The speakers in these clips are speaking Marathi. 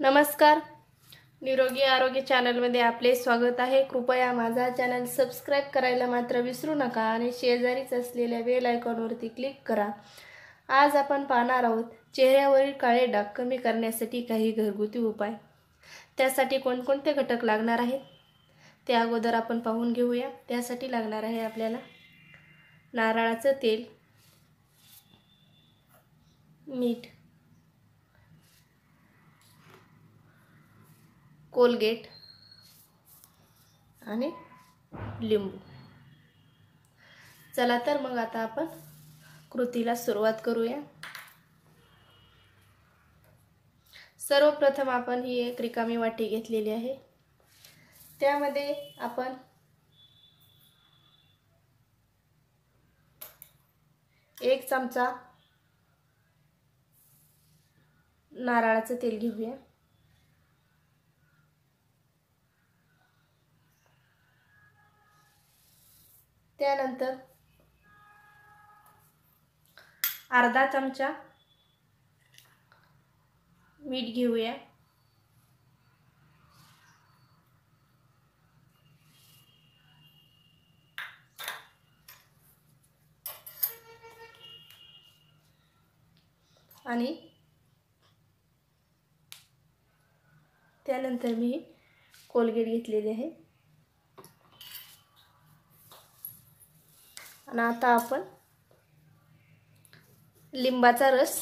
नमस्कार. निरोगी आरोग्य चॅनलमध्ये आपले स्वागत आहे. कृपया माझा चॅनल सबस्क्राईब करायला मात्र विसरू नका आणि शेजारीच असलेल्या बेल आयकॉनवरती क्लिक करा. आज आपण पाहणार आहोत चेहऱ्यावरील काळे डाग कमी करण्यासाठी काही घरगुती उपाय. त्यासाठी कोणकोणते घटक लागणार आहेत? ते अगोदर आपण पाहून घेऊया. त्यासाठी लागणार आहे आपल्याला नारळाचं तेल मीठ कोलगेट आणि लिंबू. चला तर मग आता आपण कृतीला सुरुवात करूया. सर्वप्रथम आपण ही एक रिकामी वाटी घेतलेली आहे. त्यामध्ये आपण एक चमचा नारळाचं तेल घेऊया. त्यानंतर अर्धा चमचा मीठ घेऊया. आणि त्यानंतर मी कोलगेट घेतलेली आहे. आणि आता आपण लिंबाचा रस.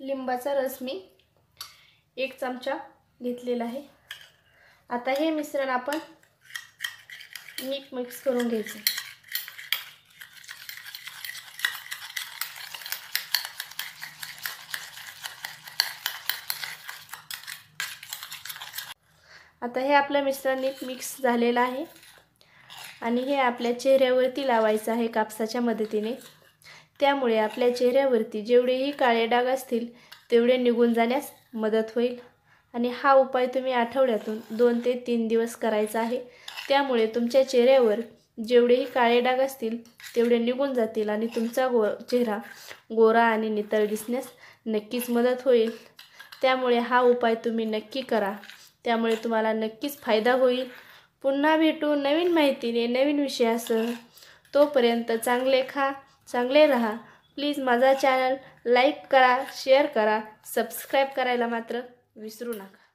लिंबाचा रस मी एक चमचा घेतलेला आहे. आता हे मिश्रण आपण मीठ मिक्स करून घ्यायचं. आता हे आपलं मिश्रण नीट मिक्स झालेलं आहे. आणि हे आपल्या चेहऱ्यावरती लावायचं आहे कापसाच्या मदतीने. त्यामुळे आपल्या चेहऱ्यावरती जेवढेही काळे डाग असतील तेवढे निघून जाण्यास मदत होईल. आणि हा उपाय तुम्ही आठवड्यातून दोन ते तीन दिवस करायचा आहे. त्यामुळे तुमच्या चेहऱ्यावर जेवढेही काळे डाग असतील तेवढे निघून जातील आणि तुमचा गो चेहरा गोरा आणि नितळ दिसण्यास नक्कीच मदत होईल. त्यामुळे हा उपाय तुम्ही नक्की करा. त्यामुळे तुम्हाला नक्कीच फायदा होईल. पुन्हा भेटू नवीन माहितीने नवीन विषयासह. तोपर्यंत चांगले खा चांगले राहा. प्लीज माझा चॅनल लाईक करा शेअर करा सबस्क्राईब करायला मात्र विसरू नका.